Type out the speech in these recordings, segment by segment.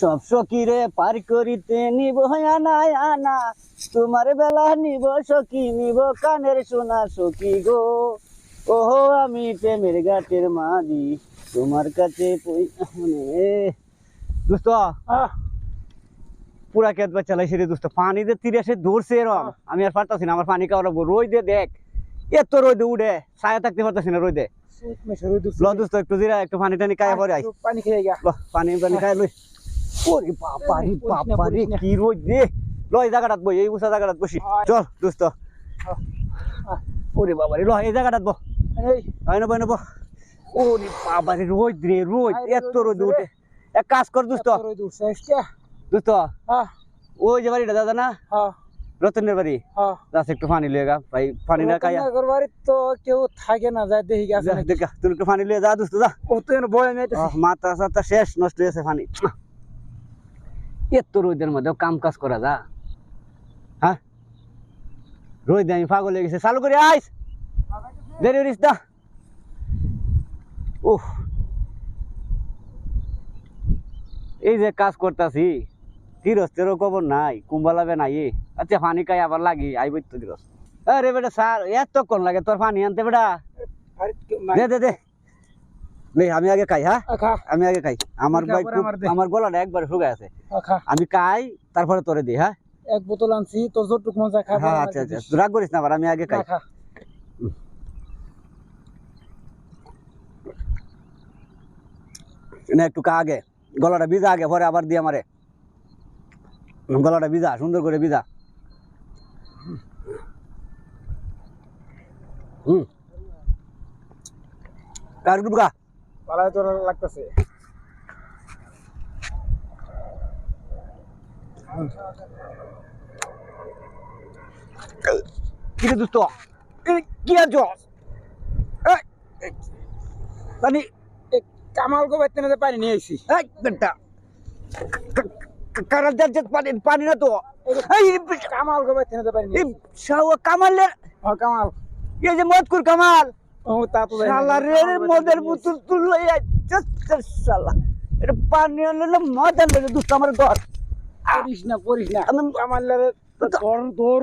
সব সকিরে পার করিতে নিব আনা আনা তোমার বেলা নিব সখী নিব কানের সোনা সখী গো। ওহো আমি প্রেমের গাটের মাঝি তোমার কাছে মানে, দোস্ত পুরা কেত বা চালাইছে রে দোস্ত পানি দিয়ে তীরে এসে ধরছে এরম আমি আর পারতাছি না আমার পানি লাগবো। রই দে দেখ এত রই দে উঠে ছায়া থাকতে পারতাছি না রই দে সুইট মেশে রই দুস ল দোস্ত একটু জিরা একটু পানি টানি খাই পরে আই পানি খেয়ে গা পানি পানি খাই লই। ওরে বাবা রে বাবা রে কি রোদ রে। ল এই জায়গাটাত বই এই উষা জায়গাটাত বসি। চল দোস্ত। ওরে বাবা রে ল এই জায়গাটাত বহ এই। আয় না বই না বহ ওরে বাবা রে রোদ রে রোদ এত রোদ উঠে। এক কাজ কর দোস্ত। দোস্ত হ্যাঁ। ওই যে বাড়িটা দাদা না? হ্যাঁ। রতনের বাড়ি। হ্যাঁ। যাস একটু পানি লিয়ে গা ভাই পানি না রতনগর বাড়ির তো কেউ থাকে না যায় দেখি গেছে দেখা তুই একটু পানি লিয়ে যা দোস্ত যা। ও তো বয় আহ, মাথা সাথা শেষ নষ্ট হয়েছে পানি। এত রোদের মধ্যে কাম কাজ করা যা। হ্যাঁ? রোদ আমি পাগল হয়ে গেছে। চালু করে আইস। দেরি করিস দা উফ। এই যে কাজ করতাছি তিরস্তেরও খবর নাই কুম্বালাবে নাই আচ্ছা পানি খাই আবার লাগি আইব তো দিরস আরে বেটা স্যার এতক্ষণ লাগে তোর পানি আনতে বেটা। দে দে দে। আমি আগে খাই হ্যাঁ? আমি আগে খাই। আমার ভাই আমার গলাটা একবার শুকায় আছে। আমি খাই তারপরে তোরে দিই হ্যাঁ? এক বোতল আনছি তোর যতটুকু মজা খাবে হ্যাঁ আচ্ছা আচ্ছা। রাগ করিস না আবার আমি আগে খাই। খা। না একটু খা আগে। গলাটা ভিজা আগে পরে আবার দিয়ে আমারে। গলাটা ভিজা সুন্দর করে ভিজা। হুম। কার গুটকা পালায় তোর লাগতেছে। কি দোস্ত? কি আছো পানি কামাল গো বাইতে না পানি নিয়ে আইছি। এই বেটা। কারাল যাচ্ছে পানি পানি না তো? এই কামাল গো বাইতে না পানি নিয়ে শাও কামালের ও কামাল। এই যে কামাল। ও তা তো শালা রে মদের শালা। এটা পানি আনলে দুষ্ট আমার ঘর। করিস না করিস না। আমি- লাগে তোর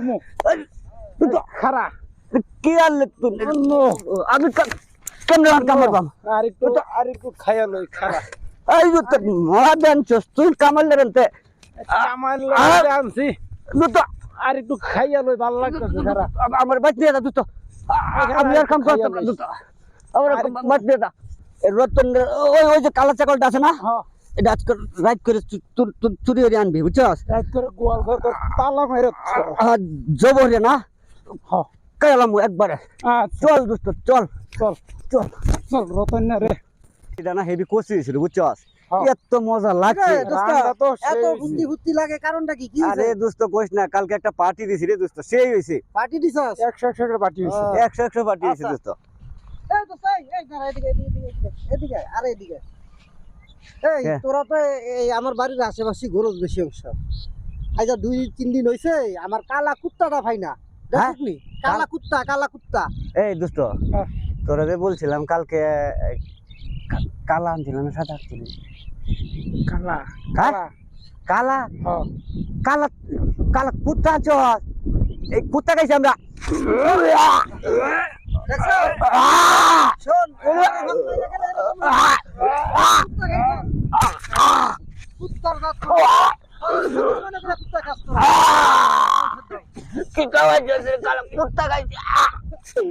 দুটো খারা। কি আনলে তুই আমি কা- কেমনে আর কামাল বাম? আর একটু আর একটু খাইয়া লই খারা। এই আনছস তুই লাগে আনছি। দুটো আর একটু খাইয়া লই ভালো লাগতেছে খারা। আমার বাদ দিয়ে দা দুটো আমি আর কাম করতে না দুটো। আমার বাদ দিয়ে দা। রতন ওই ওই যে কালা চাকলটা আছে না? এটা আজকে রাইট করে চুরি করে আনবি বুঝছস? রাত করে গোয়াল ঘর তোর তালা মেরে আর জবরে না? কালাম একবারে। আচ্ছা। চল দোস্ত চল। চল। চল। চল রতন রে। এটা না হেভি কষি ছিল বুঝছস। এত মজা লাগছে। রান্না তো সেই। এত বুদ্ধি বুদ্ধি লাগে কারণটা কি? কি আরে দোস্ত কইস না কালকে একটা পার্টি দিছি রে দোস্ত সেই হইছে। পার্টি দিছস? একশো একশো করে বাটি হইছে হ্যাঁ। একশো একশো পার্টি হইছে আচ্ছা। দোস্ত। এই তো এই এই দাঁড়া এদিকে এদিকে এদিকে, এদিকে এদিকে আরে এদিকে। এই। তোরা তো এই আমার বাড়ির আশেপাশে গরজ বেশি অংশ। আজ আর দুই তিন দিন হইছে আমার কালা কুত্তাটা ভাই না। হ্যাঁ? দেখনি কালা কুত্তা কালা কুত্তা। এই দোস্ত। তোরা যে বলছিলাম কালকে কালা আনছিলাম না সাদা আনছিলাম? কালা। কালা। হ্যাঁ। কালা কালা কুত্তা আছো এই কুত্তা খাইছি আমরা। কুত্তা কুত্তা। খাইছি!